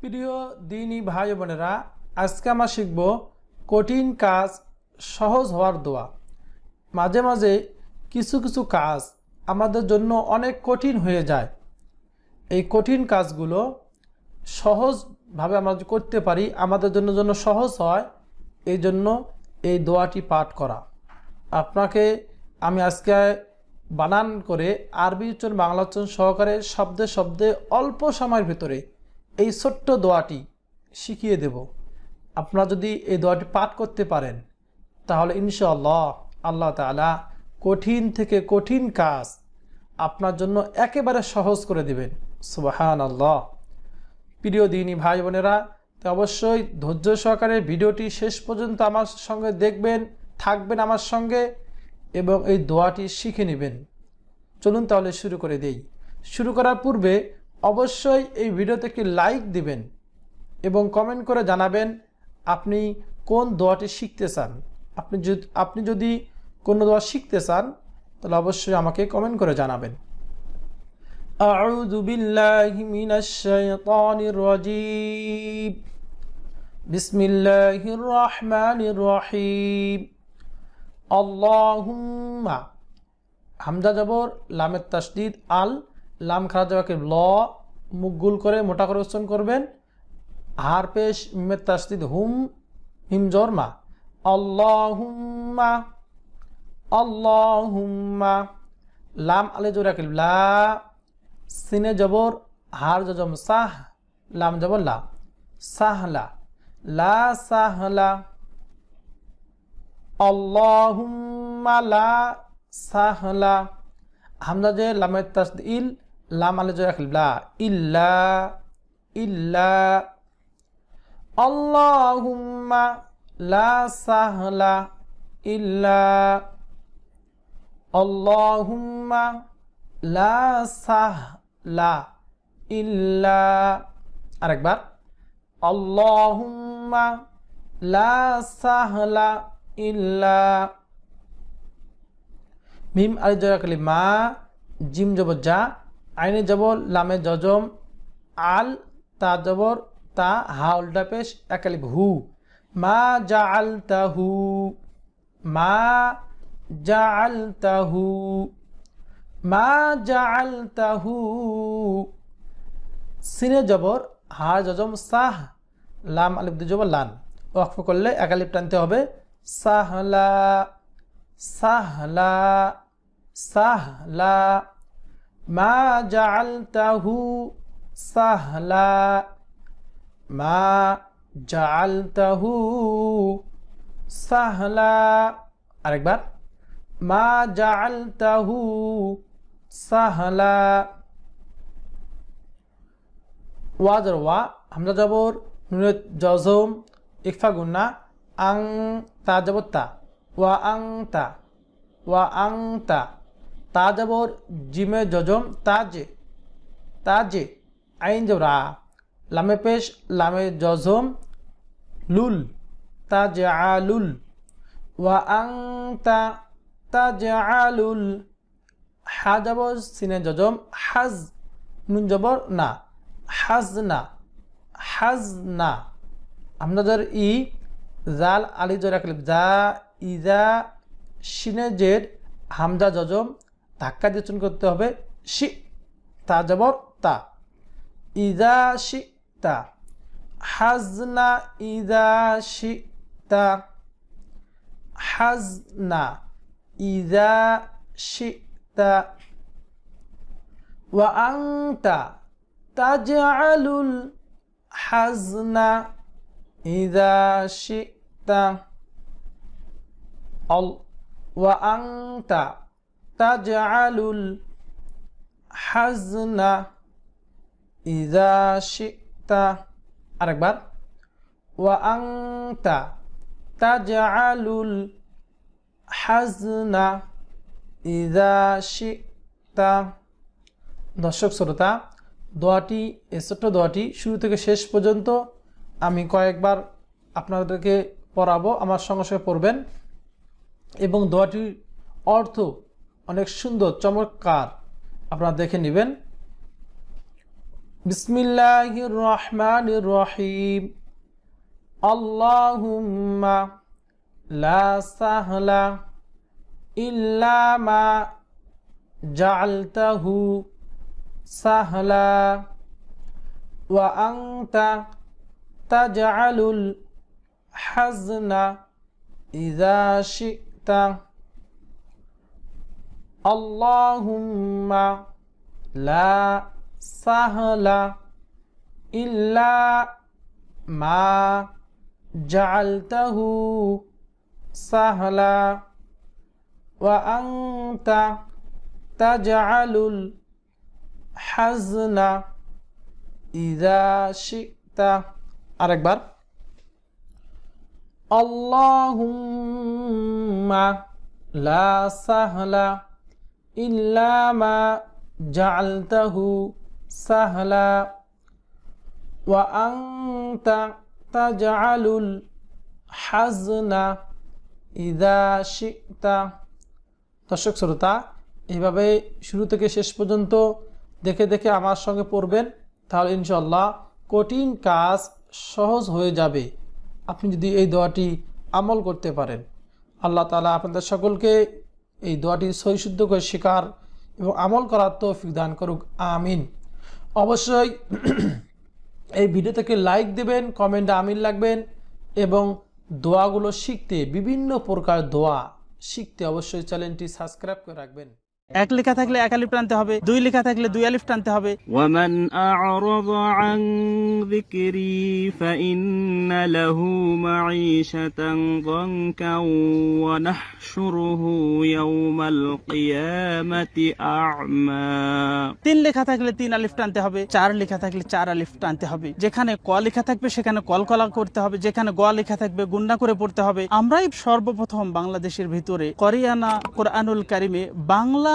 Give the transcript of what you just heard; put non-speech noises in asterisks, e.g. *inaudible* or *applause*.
প্রিয় দিনী ভাই বোনেরা, আজকে আমরা শিখব কঠিন কাজ সহজ হওয়ার দোয়া। মাঝে মাঝে কিছু কিছু কাজ আমাদের জন্য অনেক কঠিন হয়ে যায়। এই কঠিন কাজগুলো সহজভাবে আমরা করতে পারি, আমাদের জন্য জন্য সহজ হয়, এই জন্য এই দোয়াটি পাঠ করা। আপনাকে আমি আজকে বানান করে আরবি উচ্চারণ বাংলা উচ্চারণ সহকারে শব্দে শব্দে অল্প সময়ের ভিতরে এই ছোট্ট দোয়াটি শিখিয়ে দেব। আপনারা যদি এই দোয়াটি পাঠ করতে পারেন, তাহলে ইনশাআল্লাহ আল্লাহ তাআলা কঠিন থেকে কঠিন কাজ আপনার জন্য একেবারে সহজ করে দেবেন। সুবাহান আল্লাহ প্রিয় দিনী ভাই বোনেরা, তো অবশ্যই ধৈর্য সহকারে ভিডিওটি শেষ পর্যন্ত আমার সঙ্গে দেখবেন, থাকবেন আমার সঙ্গে এবং এই দোয়াটি শিখে নেবেন। চলুন তাহলে শুরু করে দেই। শুরু করার পূর্বে অবশ্যই এই ভিডিওতে একটি লাইক দিবেন এবং কমেন্ট করে জানাবেন আপনি কোন দোয়াটি শিখতে চান আপনি যদি আপনি যদি কোনো দোয়া শিখতে চান তাহলে অবশ্যই আমাকে কমেন্ট করে জানাবেন أعوذ بالله من الشيطان الرجيم بسم الله الرحمن الرحيم اللهم হামজা জবর লামের তাসদিদ আল লাম খারাপ জবাকে ল, মুখ গুল করে, মোটা করে উচ্চারণ করবেন। হার পেশ, মিমের তাসদিদ, হুম, হিম জর মা। আল্লাহুম্মা লাম আলে জোরাকিল লা, সিনে জবর, হার জজম, সাহ, লাম জবর লা। সাহলা লা সাহলা। আল্লাহুম্মা লা সাহলা। হামজা যে লামের তাসদিল লাম আলে জোরাকিল লা ইল্লা ইল্লা, আল্লাহুম্মা লা সাহলা ইল্লা, আল্লাহুম্মা লা সাহলা ইল্লা। আরেকবার, আল্লাহুম্মা লা সাহলা ইল্লা। মিম আলি জয়াকালি মা, জিম জবর যা আইনে জবর, লামে জজম, আল, তা জবর, তা, হা, উল্টা পেশ একালিব হু। মা জা আল তাহু মা জা আল তাহু মা জা আল তাহু সিনে জবর, হা, জজম, সাহ, লাম, আলিফ দু জবর, লান। ওয়াকফ করলে একালিপ টানতে হবে। সাহলা সাহলা সাহলা। মা মা জাআলতাহু সাহলা। আরেকবার, মা সাহলা। ওয়াজর ওয়া জজম ইকফা গুন্না, আং তা জবর তা, ওয়া আং তা, ওয়া আং তা। তা জবর জিমে জজম তাজে তাজে আইন জবরা লামে পেশ, লামে জজম লুল তাজে আলুল, ওয়া আং তা তাজে আলুল, হা জবর সিনে জজম হাজ, নুন জবর না হাজনা হাজনা আমাদের ই, জাল আলি জোর রাখলে যা ইজা, সিনে জের, হামজা জজম ধাক্কা দিয়ে চুন করতে হবে। শি, তা জবর, তা। ইজা শি, তা। হাজনা ইজা শি, তা। হাজনা, ইদা শি, তা। ওয়া আংতা তাজআলুল হাজনা ইজা শিতা অল, ওয়া আংতা তাজআলুল হাজনা ইজা শিতা আরেকবার. ওয়া আংতা তাজআলুল হাজনা ইজা শিতা দর্শক শ্রোতা, দোয়াটি ছোট্ট দোয়াটি শুরু থেকে শেষ পর্যন্ত আমি কয়েকবার আপনাদেরকে পড়াবো, আমার সঙ্গে সঙ্গে পড়বেন। এবং দোয়াটির অর্থ অনেক সুন্দর, চমৎকার। আপনারা দেখে নেবেন। বিসমিল্লাহ রহমান রহিম আল্লাহুম্মা লা সাহলা ইল্লা মা জালতাহু সাহলা ওয়া আংতা তাজআলুল হাজনা ইযা اللهم لا سهل إلا ما جعلته سهلا وأنت تجعل الحزن إذا شئت أركبر اللهم لا سهل ইল্লামা জালতাহু সাহলা ওয়া তাজালুল হাজনা ইদা দর্শক শ্রোতা, এভাবে শুরু থেকে শেষ পর্যন্ত দেখে দেখে আমার সঙ্গে পড়বেন, তাহলে ইনশাল্লাহ কঠিন কাজ সহজ হয়ে যাবে। আপনি যদি এই দোয়াটি আমল করতে পারেন, আল্লাহ তালা আপনাদের সকলকে এই দোয়াটি সহিশুদ্ধ করে শিকার এবং আমল করার তৌফিক দান করুক। আমিন। অবশ্যই *clears throat* এই ভিডিও থেকে লাইক দেবেন কমেন্টে আমিন লাগবেন এবং দোয়াগুলো শিখতে বিভিন্ন প্রকার দোয়া শিখতে অবশ্যই চ্যানেলটি সাবস্ক্রাইব করে রাখবেন। এক লেখা থাকলে এক আলিফ টানতে হবে দুই লেখা থাকলে দুই আলিফ টানতে হবে। তিন লেখা থাকলে তিন আলিফ টানতে হবে চার লেখা থাকলে চার আলিফ টানতে হবে। যেখানে ক লেখা থাকবে সেখানে কল কলা করতে হবে যেখানে গ লেখা থাকবে গুন্ডা করে পড়তে হবে। আমরাই সর্বপ্রথম বাংলাদেশের ভিতরে করিয়ানা কোরআনুল কারিমে বাংলা